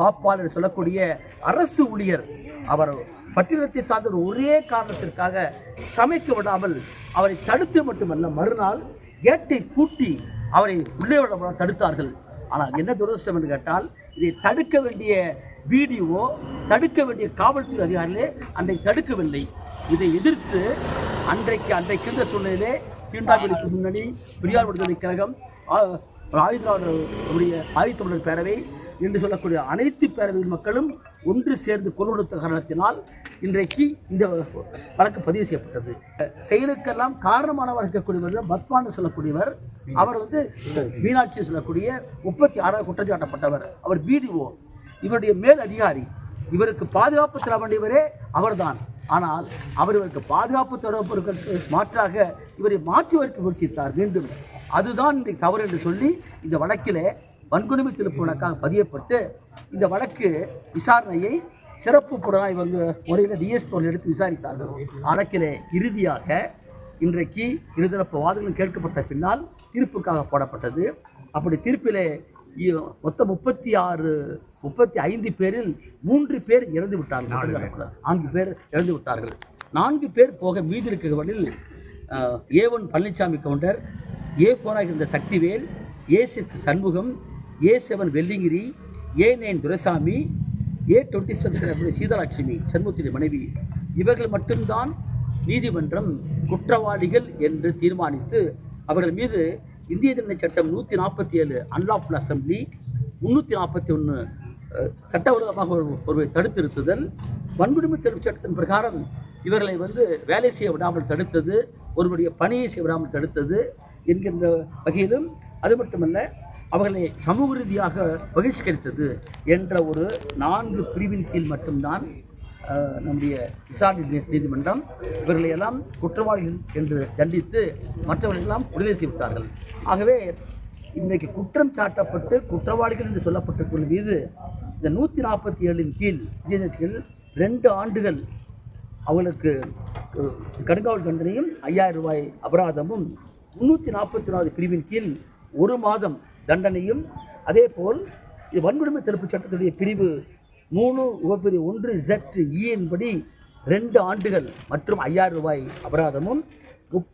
காப்பாளர் என்று சொல்லக்கூடிய அரசு ஊழியர். அவர் பட்டினத்தை சார்ந்த ஒரே காரணத்திற்காக சமைக்க விடாமல் அவரை தடுத்து மட்டுமல்ல மறுநாள் கேட்டை பூட்டி அவரை உள்ளே விட தடுத்தார்கள். ஆனால் என்ன துரதிருஷ்டம் என்று கேட்டால் இதை தடுக்க வேண்டிய வீடியோ தடுக்க வேண்டிய காவல்துறை அதிகாரிகளே அன்றைக்கு தடுக்கவில்லை. இதை எதிர்த்து அன்றைக்கு அன்றைக்கு இருந்த சூழ்நிலையிலே தீண்டாமைக்கு முன்னணி பெரியார் விடுதலை கழகம் ஆயுதனுடைய ஆயுத்தமிழர் பேரவை என்று சொல்லக்கூடிய அனைத்து பேரவை மக்களும் ஒன்று சேர்ந்து குரல் கொடுத்த காரணத்தினால் இன்றைக்கு இந்த வழக்கு பதிவு செய்யப்பட்டது. செயலுக்கெல்லாம் காரணமானவர் இருக்கக்கூடியவர் பத்மான்னு சொல்லக்கூடியவர். அவர் வந்து மீனாட்சி சொல்லக்கூடிய முப்பத்தி ஆறாவது குற்றம் சாட்டப்பட்டவர் அவர் பிடிஓ இவருடைய மேல் அதிகாரி. இவருக்கு பாதுகாப்பு தர வேண்டியவரே அவர்தான். ஆனால் அவர் இவருக்கு பாதுகாப்பு தரப்பொருட்களுக்கு மாற்றாக இவரை மாற்றுவதற்கு முயற்சித்தார் மீண்டும். அதுதான் இன்றைக்கு தவறு என்று சொல்லி இந்த வழக்கிலே வன்கொடுமை திருப்பு வழக்காக பதியப்பட்டு இந்த வழக்கு விசாரணையை சிறப்பு புலனாய்வு வந்து முறையில் டிஎஸ்பி எடுத்து விசாரித்தார்கள். வழக்கிலே இறுதியாக இன்றைக்கு இருதரப்பு வாதங்களும் கேட்கப்பட்ட பின்னால் தீர்ப்புக்காக போடப்பட்டது. அப்படி தீர்ப்பிலே மொத்தம் முப்பத்தி ஆறு முப்பத்தி ஐந்து பேரில் மூன்று பேர் இறந்து விட்டார்கள். நான்கு பேர் இறந்து விட்டார்கள். நான்கு பேர் போக மீதி இருக்கிறவர்களில் A one Palanisamy Gounder A போனாக இருந்த Sakthivel A six Shanmugam A seven Vellingiri A nine Duraisamy? A twenty seven Seethalakshmi சண்முகத்தின் மனைவி. இவர்கள் மட்டும்தான் நீதிமன்றம் குற்றவாளிகள் என்று தீர்மானித்து அவர்கள் மீது இந்திய தண்டனை சட்டம் நூற்றி நாற்பத்தி ஏழு அன்லாஃபுல் அசம்பிளி முந்நூற்றி நாற்பத்தி ஒன்று சட்டவிரோதமாக ஒரு ஒருவரை தடுத்திருத்துதல் வன்கொடுமை தடுப்பு சட்டத்தின் பிரகாரம் இவர்களை வந்து வேலை செய்ய விடாமல் தடுத்தது ஒருவருடைய பணியை செய்ய விடாமல் தடுத்தது என்கின்ற வகையிலும் அது மட்டுமல்ல அவர்களை சமூக ரீதியாக பகிஷ்கரித்தது என்ற ஒரு நான்கு பிரிவின் கீழ் மட்டும்தான் நம்முடைய விசாரணை நீதிமன்றம் இவர்களை எல்லாம் குற்றவாளிகள் என்று தண்டித்து மற்றவர்கள் எல்லாம் விடுதலை செய்துவிட்டார்கள். ஆகவே இன்றைக்கு குற்றம் சாட்டப்பட்டு குற்றவாளிகள் என்று சொல்லப்பட்டிருக்கிற மீது இந்த நூற்றி நாற்பத்தி ஏழின் கீழ் இந்திய ரெண்டு ஆண்டுகள் அவர்களுக்கு கடுங்காவல் தண்டனையும் ஐயாயிரம் ரூபாய் அபராதமும் முன்னூற்றி நாற்பத்தி நாலு பிரிவின் கீழ் ஒரு மாதம் தண்டனையும் அதேபோல் இது வன்கொடுமை தடுப்புச் சட்டத்துடைய பிரிவு மூணு உபப்பிரிவு ஒன்று ஜெட் இயின்படி e ரெண்டு ஆண்டுகள் மற்றும் ஐயாயிரம் ரூபாய் அபராதமும் முப்-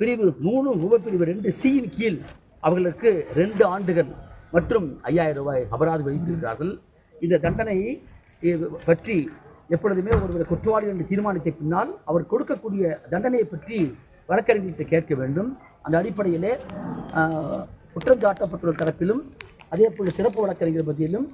பிரிவு மூணு உபப்பிரிவு ரெண்டு சியின் கீழ் அவர்களுக்கு ரெண்டு ஆண்டுகள் மற்றும் ஐயாயிரம் ரூபாய் அபராதம் விதித்திருக்கிறார்கள். இந்த தண்டனையை பற்றி எப்பொழுதுமே ஒருவர் குற்றவாளி என்று தீர்மானித்த பின்னால் அவர் கொடுக்கக்கூடிய தண்டனையை பற்றி வழக்கறிஞர்கிட்ட கேட்க வேண்டும். அந்த அடிப்படையிலே குற்றம் சாட்டப்பட்டுள்ள தரப்பிலும் அதே போல் சிறப்பு வழக்கறிஞர் பற்றியிலும்